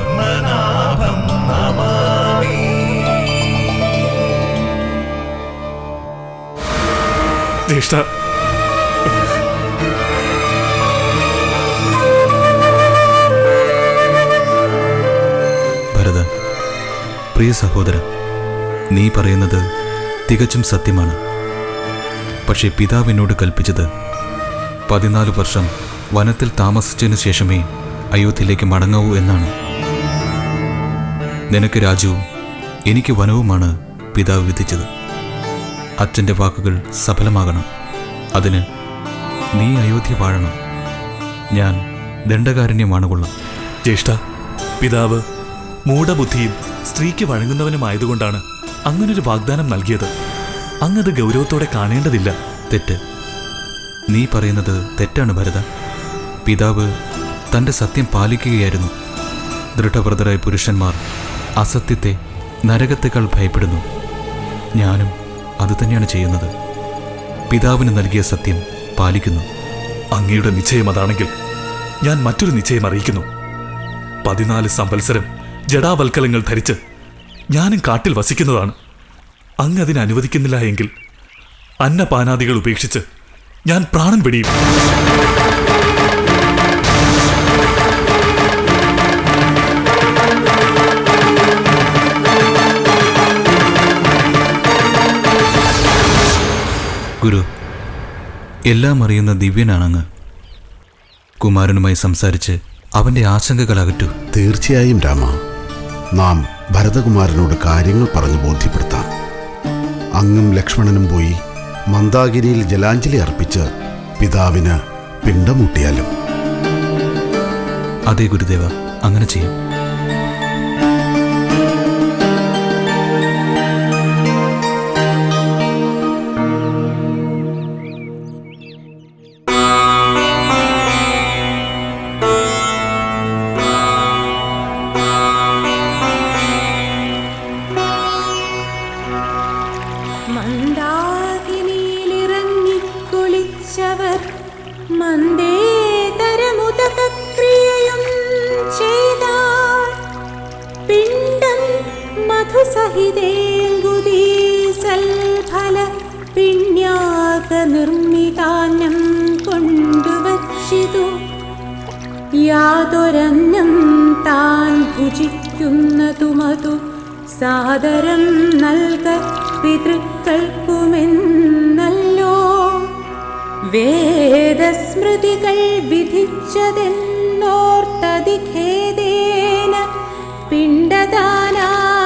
പത്മനാഭം നമാമി. ജ്യേഷ്ഠ ഭരത പ്രിയ സഹോദര നീ പറയുന്നത് തികച്ചും സത്യമാണ്. പക്ഷേ പിതാവിനോട് കൽപ്പിച്ചത് പതിനാല് വർഷം വനത്തിൽ താമസിച്ചതിനു ശേഷമേ അയോധ്യയിലേക്ക് മടങ്ങാവൂ എന്നാണ്. നിനക്ക് രാജ്യവും എനിക്ക് വനവുമാണ് പിതാവ് വിധിച്ചത്. അച്ഛന്റെ വാക്കുകൾ സഫലമാകണം. അതിന് നീ അയോധ്യ വാഴണം. ഞാൻ ദണ്ഡകാരണ്യമാണ് കൊള്ളാം ജ്യേഷ്ഠ പിതാവ് മൂഢബുദ്ധിയും സ്ത്രീക്ക് വഴങ്ങുന്നവനുമായതുകൊണ്ടാണ് അങ്ങനൊരു വാഗ്ദാനം നൽകിയത്. അങ്ങത് ഗൗരവത്തോടെ കാണേണ്ടതില്ല. തെറ്റ്. നീ പറയുന്നത് തെറ്റാണ് ഭരത. പിതാവ് തന്റെ സത്യം പാലിക്കുകയായിരുന്നു. ദൃഢവ്രതരായ പുരുഷന്മാർ അസത്യത്തെ നരകത്തേക്കാൾ ഭയപ്പെടുന്നു. ഞാനും അതുതന്നെയാണ് ചെയ്യുന്നത്. പിതാവിന് നൽകിയ സത്യം പാലിക്കുന്നു. അങ്ങയുടെ നിശ്ചയം അതാണെങ്കിൽ ഞാൻ മറ്റൊരു നിശ്ചയം അറിയിക്കുന്നു. പതിനാല് സംവത്സരം ജടാവൽക്കലങ്ങൾ ധരിച്ച് ഞാനും കാട്ടിൽ വസിക്കുന്നതാണ്. അങ്ങ് അതിന് അനുവദിക്കുന്നില്ല എങ്കിൽ അന്നപാനാദികൾ ഉപേക്ഷിച്ച് ഞാൻ പ്രാണൻ വെടിയും. ഗുരു എല്ലാം അറിയുന്ന ദിവ്യനാണങ്ങ്. കുമാരനുമായി സംസാരിച്ച് അവന്റെ ആശങ്കകൾ അകറ്റു. തീർച്ചയായും രാമ. നാം ഭരതകുമാരനോട് കാര്യങ്ങൾ പറഞ്ഞു ബോധ്യപ്പെടുത്താം. അങ്ങും ലക്ഷ്മണനും പോയി മന്ദാഗിരിയിൽ ജലാഞ്ജലി അർപ്പിച്ച് പിതാവിന് പിണ്ടമൂട്ടിയാലും. അതേ ഗുരുദേവ അങ്ങനെ ചെയ്യും. നിർമ്മിതാന്നം കൊണ്ടുവച്ചിതു യാതൊരന്നം താൻ ഭുജിക്കുന്നതുമതു. സാദരം നൽക പിതൃക്കൾക്കുമെന്നല്ലോ. വേദസ്മൃതികൾ വിധിച്ചതെന്നോർത്തതിഖേദേന പിണ്ടദാനാനന്തരം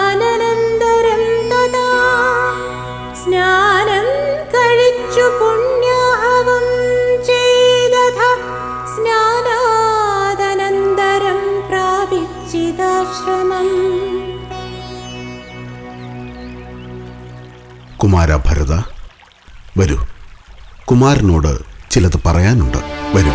കുമാര ഭരത വരൂ. കുമാരനോട് ചിലത് പറയാനുണ്ട്. വരൂ.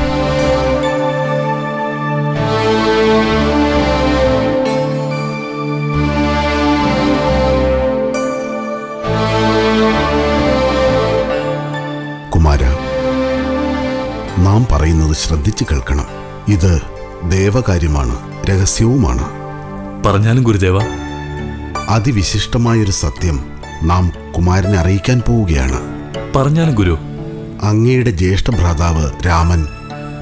കുമാര നാം പറയുന്നത് ശ്രദ്ധിച്ചു കേൾക്കണം. ഇത് ദേവകാര്യമാണ് രഹസ്യവുമാണ്. പറഞ്ഞാലും ഗുരുദേവ. അതിവിശിഷ്ടമായൊരു സത്യം നാം കുമാരനെ അറിയിക്കാൻ പോവുകയാണ്. പറഞ്ഞാലും ഗുരു. അങ്ങയുടെ ജ്യേഷ്ഠ ഭ്രാതാവ് രാമൻ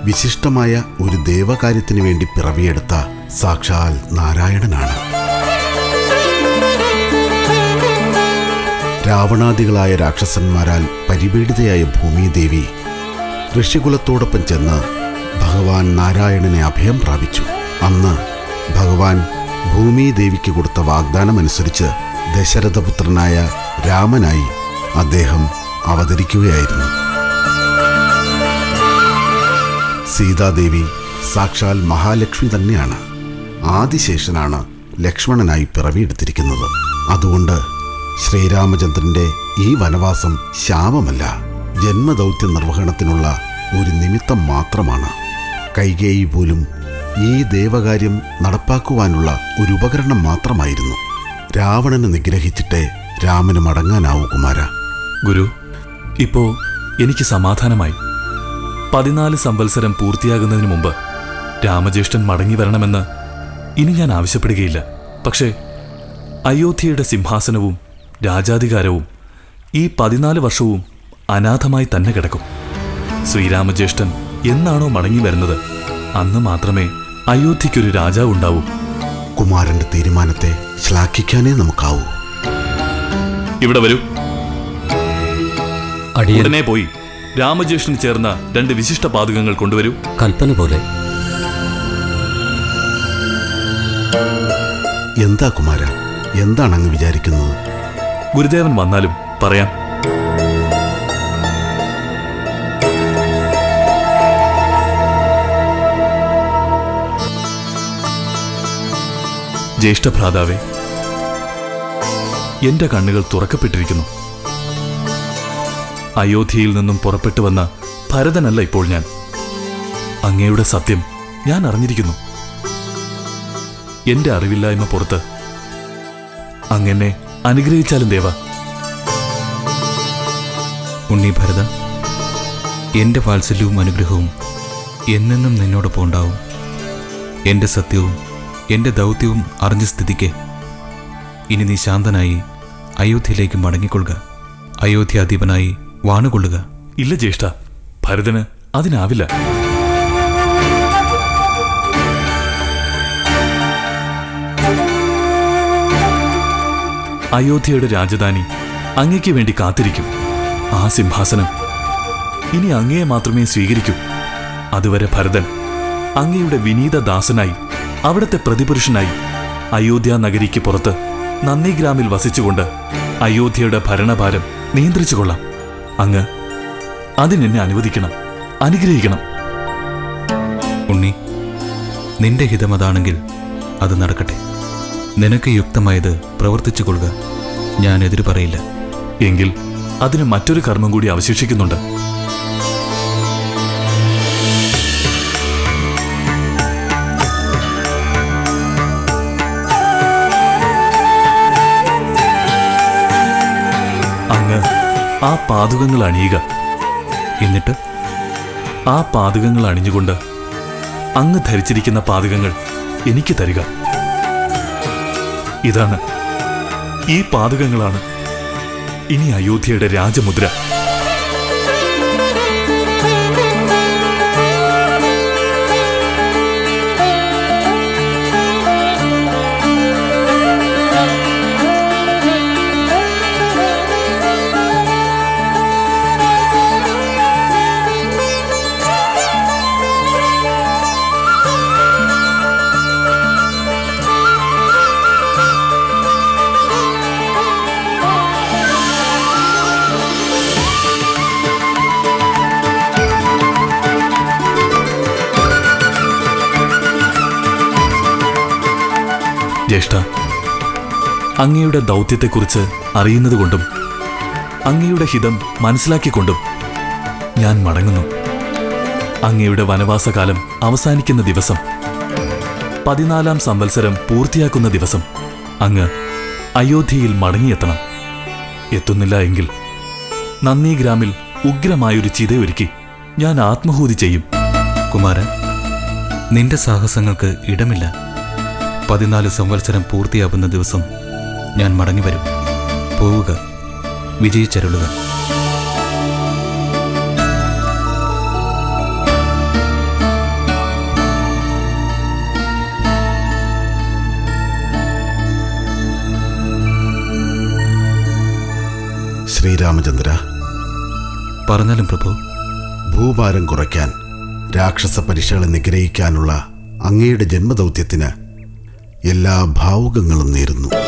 വിശിഷ്ടമായ ഒരു ദേവകാര്യത്തിനു വേണ്ടി പിറവിയെടുത്ത സാക്ഷാൽ നാരായണനാണ്. രാവണാദികളായ രാക്ഷസന്മാരാൽ പരിപീഡിതയായ ഭൂമിദേവി ഋഷികുലത്തോടൊപ്പം ചെന്ന് ഭഗവാൻ നാരായണനെ അഭയം പ്രാപിച്ചു. അന്ന് ഭഗവാൻ ഭൂമിദേവിക്ക് കൊടുത്ത വാഗ്ദാനമനുസരിച്ച് ദശരഥപുത്രനായ രാമനായി അദ്ദേഹം അവതരിക്കുകയായിരുന്നു. സീതാദേവി സാക്ഷാൽ മഹാലക്ഷ്മി തന്നെയാണ്. ആദിശേഷനാണ് ലക്ഷ്മണനായി പിറവിയെടുത്തിരിക്കുന്നത്. അതുകൊണ്ട് ശ്രീരാമചന്ദ്രന്റെ ഈ വനവാസം ശാപമല്ല ജന്മദൗത്യ നിർവഹണത്തിനുള്ള ഒരു നിമിത്തം മാത്രമാണ്. കൈകേയി പോലും ഈ ദേവകാര്യം നടപ്പാക്കുവാനുള്ള ഒരു ഉപകരണം മാത്രമായിരുന്നു. രാവണനെ നിഗ്രഹിച്ചിട്ടേ രാമന് മടങ്ങാനാവൂ കുമാര. ഗുരു ഇപ്പോ എനിക്ക് സമാധാനമായി. പതിനാല് സംവത്സരം പൂർത്തിയാകുന്നതിന് മുമ്പ് രാമജ്യേഷ്ഠൻ മടങ്ങി വരണമെന്ന് ഇനി ഞാൻ ആവശ്യപ്പെടുകയില്ല. പക്ഷേ അയോധ്യയുടെ സിംഹാസനവും രാജാധികാരവും ഈ പതിനാല് വർഷവും അനാഥമായി തന്നെ കിടക്കും. ശ്രീരാമജ്യേഷ്ഠൻ എന്നാണോ മടങ്ങി വരുന്നത്? അന്ന് മാത്രമേ അയോധ്യയ്ക്കൊരു രാജാവ് ഉണ്ടാവൂ കുമാരന്റെ തീരുമാനത്തെ ശ്ലാഘിക്കാനേ നമുക്കാവൂ. ഇവിടെ വരൂ. അടിയൻ. ഉടനെ പോയി രാമജേഷന് ചേർന്ന രണ്ട് വിശിഷ്ട പാതകങ്ങൾ കൊണ്ടുവരൂ. കൽപ്പന പോലെ. എന്താ കുമാര? എന്താണ് അങ്ങ് വിചാരിക്കുന്നത്? ഗുരുദേവൻ വന്നാലും പറയാം. ജ്യേഷ്ഠഭ്രാതാവേ എന്റെ കണ്ണുകൾ തുറക്കപ്പെട്ടിരിക്കുന്നു. അയോധ്യയിൽ നിന്നും പുറപ്പെട്ടു വന്ന ഭരതനല്ല ഇപ്പോൾ ഞാൻ. അങ്ങയുടെ സത്യം ഞാൻ അറിഞ്ഞിരിക്കുന്നു. എന്റെ അറിവില്ലായ്മ പുറത്ത് അങ്ങനെ അനുഗ്രഹിച്ചാലും ദേവ. ഉണ്ണി ഭരത എന്റെ വാത്സല്യവും അനുഗ്രഹവും എന്നെന്നും നിന്നോടൊപ്പം ഉണ്ടാവും. എന്റെ സത്യവും എന്റെ ദൗത്യവും അറിഞ്ഞ സ്ഥിതിക്ക് ഇനി നീ ശാന്തനായി അയോധ്യയിലേക്ക് മടങ്ങിക്കൊള്ളുക. അയോധ്യാധിപനായി വാണുകൊള്ളുക. ഇല്ല ജ്യേഷ്ഠ ഭരതന് അതിനാവില്ല. അയോധ്യയുടെ രാജധാനി അങ്ങയ്ക്ക് വേണ്ടി കാത്തിരിക്കും. ആ സിംഹാസനം ഇനി അങ്ങയെ മാത്രമേ സ്വീകരിക്കൂ. അതുവരെ ഭരതൻ അങ്ങയുടെ വിനീത ദാസനായി അവിടുത്തെ പ്രതിപുരുഷനായി അയോധ്യ നഗരിക്ക് പുറത്ത് നന്ദിഗ്രാമിൽ വസിച്ചുകൊണ്ട് അയോധ്യയുടെ ഭരണഭാരം നിയന്ത്രിച്ചു കൊള്ളാം അങ്ങ് അതിനെന്നെ അനുവദിക്കണം അനുഗ്രഹിക്കണം. ഉണ്ണി നിന്റെ ഹിതമതാണെങ്കിൽ അത് നടക്കട്ടെ. നിനക്ക് യുക്തമായത് പ്രവർത്തിച്ചു കൊള്ളുക ഞാൻ എതിര് പറയില്ല. എങ്കിൽ അതിന് മറ്റൊരു കർമ്മം കൂടി അവശേഷിക്കുന്നുണ്ട്. ആ പാതുകങ്ങൾ അണിയുക. എന്നിട്ട് ആ പാതുകങ്ങൾ അണിഞ്ഞുകൊണ്ട് അങ്ങ് ധരിച്ചിരിക്കുന്ന പാതുകങ്ങൾ എനിക്ക് തരിക. ഇതാണ് ഈ പാതുകങ്ങളാണ് ഇനി അയോധ്യയുടെ രാജമുദ്ര. അങ്ങയുടെ ദൗത്യത്തെക്കുറിച്ച് അറിയുന്നതുകൊണ്ടും അങ്ങയുടെ ഹിതം മനസ്സിലാക്കിക്കൊണ്ടും ഞാൻ മടങ്ങുന്നു. അങ്ങയുടെ വനവാസകാലം അവസാനിക്കുന്ന ദിവസം പതിനാലാം സംവത്സരം പൂർത്തിയാക്കുന്ന ദിവസം അങ്ങ് അയോധ്യയിൽ മടങ്ങിയെത്തണം. എത്തുന്നില്ല എങ്കിൽ നന്ദിഗ്രാമിൽ ഉഗ്രമായൊരു ചിതയൊരുക്കി ഞാൻ ആത്മഹൂതി ചെയ്യും. കുമാരൻ നിന്റെ സാഹസങ്ങൾക്ക് ഇടമില്ല. പതിനാല് സംവത്സരം പൂർത്തിയാവുന്ന ദിവസം ഞാൻ മടങ്ങി വരും. പോവുക. വിജയിച്ചരുളുക. ശ്രീരാമചന്ദ്ര പറഞ്ഞാലും പ്രഭു. ഭൂഭാരം കുറയ്ക്കാൻ രാക്ഷസ പരീക്ഷകളെ നിഗ്രഹിക്കാനുള്ള അങ്ങയുടെ ജന്മദൗത്യത്തിന് എല്ലാ ഭാവുകങ്ങളും നേരുന്നു.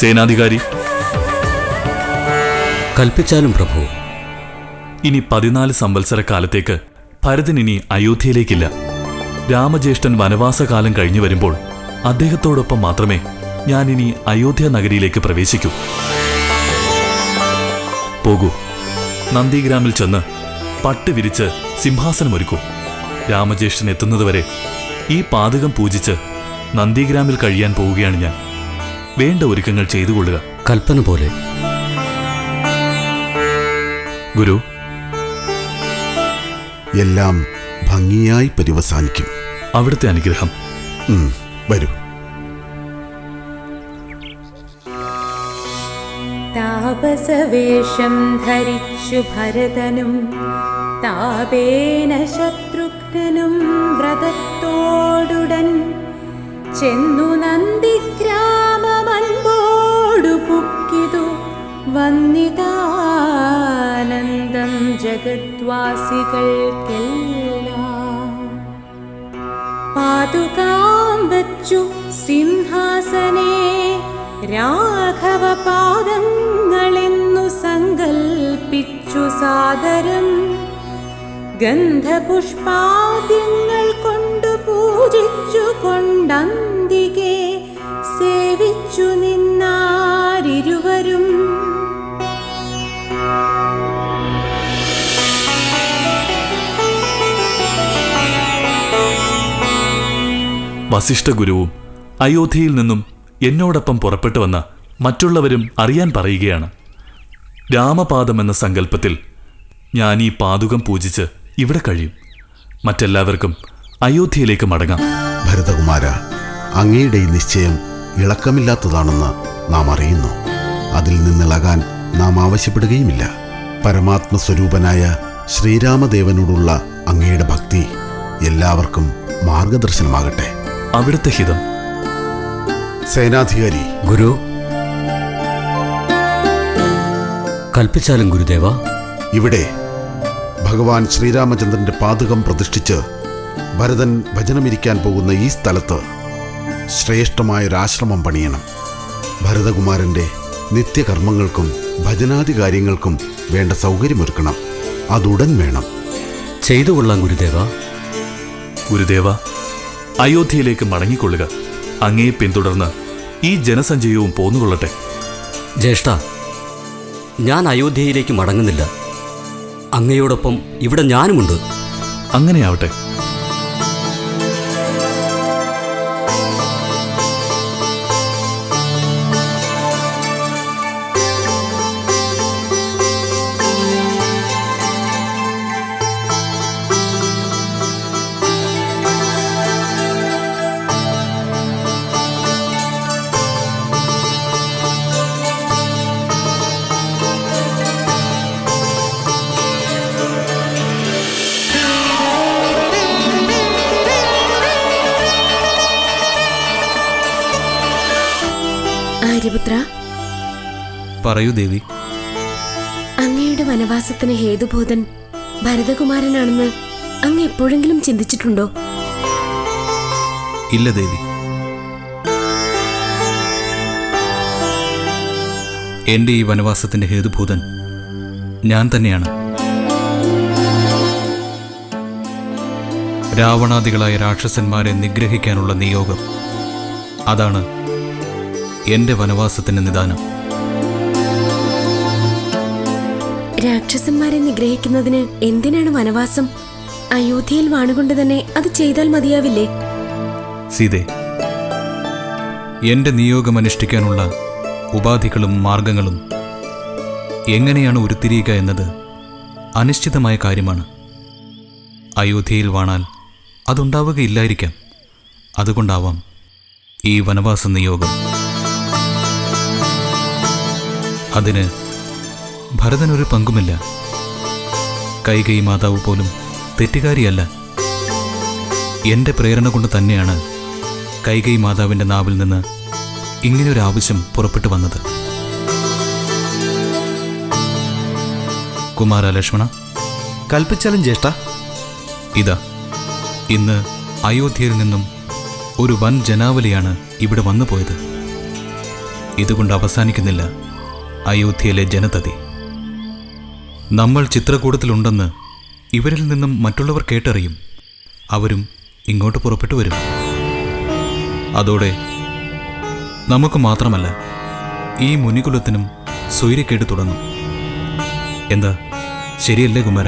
സേനാധികാരി. കൽപ്പിച്ചാലും പ്രഭു. ഇനി പതിനാല് സംവത്സര കാലത്തേക്ക് ഭരതൻ ഇനി അയോധ്യയിലേക്കില്ല. രാമജ്യേഷ്ഠൻ വനവാസകാലം കഴിഞ്ഞു വരുമ്പോൾ അദ്ദേഹത്തോടൊപ്പം മാത്രമേ ഞാൻ ഇനി അയോധ്യ നഗരിയിലേക്ക് പ്രവേശിക്കൂ. പോകൂ. നന്ദിഗ്രാമിൽ ചെന്ന് പട്ട് വിരിച്ച് സിംഹാസനമൊരുക്കൂ. രാമജ്യേഷ്ഠൻ എത്തുന്നതുവരെ ഈ പാതകം പൂജിച്ച് നന്ദിഗ്രാമിൽ കഴിയാൻ പോവുകയാണ് ഞാൻ. വേണ്ട ഒരുക്കങ്ങൾ ചെയ്തു കൊള്ളുക. കൽപ്പന പോലെ. ഗുരു. എല്ലാം ഭംഗിയായി പര്യവസാനിക്കും. അവിടുത്തെ അനുഗ്രഹം. വരൂ. താപസവേഷം ധരിച്ചു ഭരതനും താപേന ശത്രുഘ്നനും വ്രതത്തോടുടൻ ചെന്നു നന്ദിഗ്രാമമൻപോടു പുക്കിതു. വന്നിതാനന്ദം ജഗദ്വാസികൾക്കെല്ലാം പാതുകാം വച്ചു സിംഹാസനേ. രാഘവ പാദങ്ങളെന്നു സങ്കൽപ്പിച്ചു സാദരം. ഗന്ധപുഷ്പാദ്യങ്ങൾ പൂജിച്ചു കൊണ്ടന്തികെ സേവിച്ചു നിന്നാരിരുവരും. വസിഷ്ഠ ഗുരുവും അയോധ്യയിൽ നിന്നും എന്നോടൊപ്പം പുറപ്പെട്ടു വന്ന മറ്റുള്ളവരും അറിയാൻ പറയുകയാണ്. രാമപാദം എന്ന സങ്കല്പത്തിൽ ഞാൻ ഈ പാതുകം പൂജിച്ച് ഇവിടെ കഴിയും. മറ്റെല്ലാവർക്കും അയോധ്യയിലേക്ക് മടങ്ങാം. ഭരതകുമാര അങ്ങയുടെ ഈ നിശ്ചയം ഇളക്കമില്ലാത്തതാണെന്ന് നാം അറിയുന്നു. അതിൽ നിന്നിളകാൻ നാം ആവശ്യപ്പെടുകയുമില്ല. പരമാത്മ സ്വരൂപനായ ശ്രീരാമദേവനോടുള്ള അങ്ങയുടെ ഭക്തി എല്ലാവർക്കും മാർഗദർശനമാകട്ടെ. അവിടുത്തെ ഹിതം. സേനാധികാരി ഗുരു. കൽപ്പിച്ചാലും ഗുരുദേവ. ഇവിടെ ഭഗവാൻ ശ്രീരാമചന്ദ്രന്റെ പാതകം പ്രതിഷ്ഠിച്ച് ഭരതൻ ഭജനമിരിക്കാൻ പോകുന്ന ഈ സ്ഥലത്ത് ശ്രേഷ്ഠമായൊരാശ്രമം പണിയണം. ഭരതകുമാരന്റെ നിത്യകർമ്മങ്ങൾക്കും ഭജനാദി കാര്യങ്ങൾക്കും വേണ്ട സൗകര്യമൊരുക്കണം. അതുടൻ വേണം. ചെയ്തു കൊള്ളാം ഗുരുദേവ. ഗുരുദേവ അയോധ്യയിലേക്ക് മടങ്ങിക്കൊള്ളുക. അങ്ങേ പിന്തുടർന്ന് ഈ ജനസഞ്ചയവും പോന്നുകൊള്ളട്ടെ. ജ്യേഷ്ഠ ഞാൻ അയോധ്യയിലേക്ക് മടങ്ങുന്നില്ല. അങ്ങയോടൊപ്പം ഇവിടെ ഞാനുമുണ്ട്. അങ്ങനെയാവട്ടെ. പറയൂ ദേവി. അങ്ങയുടെ വനവാസത്തിന് ഹേതുബോധൻ ഭരതകുമാരനാണെന്ന് അങ്ങ് എപ്പോഴെങ്കിലും ചിന്തിച്ചിട്ടുണ്ടോ? ഇല്ല ദേവി. എന്റെ ഈ വനവാസത്തിന്റെ ഹേതുഭൂതൻ ഞാൻ തന്നെയാണ്. രാവണാദികളായ രാക്ഷസന്മാരെ നിഗ്രഹിക്കാനുള്ള നിയോഗം അതാണ് എന്റെ വനവാസത്തിന്റെ നിദാനം. രാക്ഷസന്മാരെ നിഗ്രഹിക്കുന്നതിന് എന്തിനാണ് വനവാസം? അയോധ്യയിൽ വാണുകൊണ്ട് തന്നെ അത് ചെയ്താൽ മതിയാവില്ലേ? സീതേ എന്റെ നിയോഗം അനുഷ്ഠിക്കാനുള്ള ഉപാധികളും മാർഗങ്ങളും എങ്ങനെയാണ് ഉരുത്തിരിയുക എന്നത് അനിശ്ചിതമായ കാര്യമാണ്. അയോധ്യയിൽ വാണാൽ അതുണ്ടാവുകയില്ലായിരിക്കാം. അതുകൊണ്ടാവാം ഈ വനവാസ നിയോഗം. അതിന് ഭരതനൊരു പങ്കുമില്ല. കൈകൈ മാതാവ് പോലും തെറ്റുകാരിയല്ല. എന്റെ പ്രേരണ കൊണ്ട് തന്നെയാണ് കൈകൈ മാതാവിന്റെ നാവിൽ നിന്ന് ഇങ്ങനെയൊരു ആവശ്യം പുറപ്പെട്ടു വന്നത്. കുമാര ലക്ഷ്മണ കൽപ്പിച്ചാലും ജ്യേഷ്ഠ. ഇതാ ഇന്ന് അയോധ്യയിൽ നിന്നും ഒരു വൻ ജനാവലിയാണ് ഇവിടെ വന്നു പോയത് ഇതുകൊണ്ട് അവസാനിക്കുന്നില്ല അയോധ്യയിലെ ജനതതി. നമ്മൾ ചിത്രകൂടത്തിലുണ്ടെന്ന് ഇവരിൽ നിന്നും മറ്റുള്ളവർ കേട്ടറിയും. അവരും ഇങ്ങോട്ട് പുറപ്പെട്ടു വരും. അതോടെ നമുക്ക് മാത്രമല്ല ഈ മുനികുലത്തിനും സ്വൈര്യക്കേട് തുടങ്ങും. എന്താ? ശരിയല്ലേ കുമാര?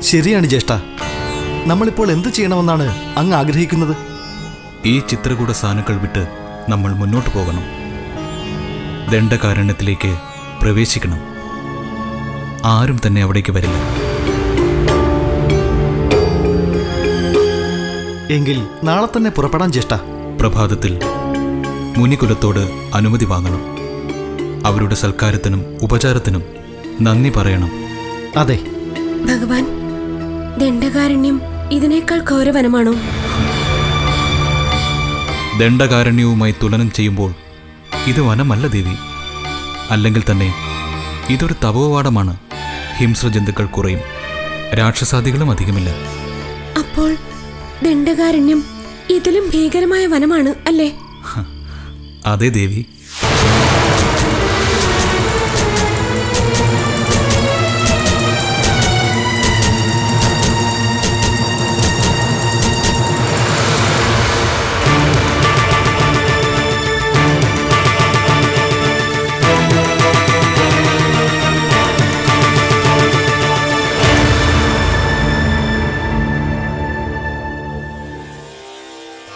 ശരിയാണ് ജ്യേഷ്ഠ. നമ്മളിപ്പോൾ എന്ത് ചെയ്യണമെന്നാണ് അങ്ങ് ആഗ്രഹിക്കുന്നത്? ഈ ചിത്രകൂട സാനുക്കൾ വിട്ട് നമ്മൾ മുന്നോട്ട് പോകണം. ദണ്ഡകാരണ്യത്തിലേക്ക് പ്രവേശിക്കണം. ആരും തന്നെ അവിടേക്ക് വരില്ല. എങ്കിൽ നാളെ തന്നെ പുറപ്പെടാൻ ചേഷ്ട പ്രഭാതത്തിൽ മുനികുലത്തോട് അനുമതി വാങ്ങണം. അവരുടെ സൽക്കാരത്തിനും ഉപചാരത്തിനും നന്ദി പറയണം. അതെ. ഭഗവാൻ ദണ്ഡകാരണ്യം ഇതിനേക്കാൾ ഘോരവനമാണോ ദണ്ഡകാരണ്യവുമായി തുലനം ചെയ്യുമ്പോൾ ഇത് വനമല്ല ദേവി. അല്ലെങ്കിൽ തന്നെ ഇതൊരു തപോവാടമാണ്. ഹിംസ്രജന്തുക്കൾ കുറയും. രാക്ഷസാദികളും അധികമില്ല. അപ്പോൾ ദണ്ഡകാരണ്യം ഇതിലും ഭീകരമായ വനമാണ് അല്ലേ? അതെ ദേവി.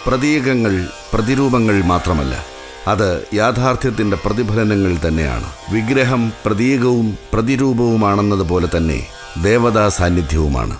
പ്രതീകങ്ങൾ പ്രതിരൂപങ്ങൾ മാത്രമല്ല. അത് യാഥാർത്ഥ്യത്തിന്റെ പ്രതിഫലനങ്ങൾ തന്നെയാണ്. വിഗ്രഹം പ്രതീകവും പ്രതിരൂപവുമാണെന്നതുപോലെ തന്നെ ദേവതാ സാന്നിധ്യവുമാണ്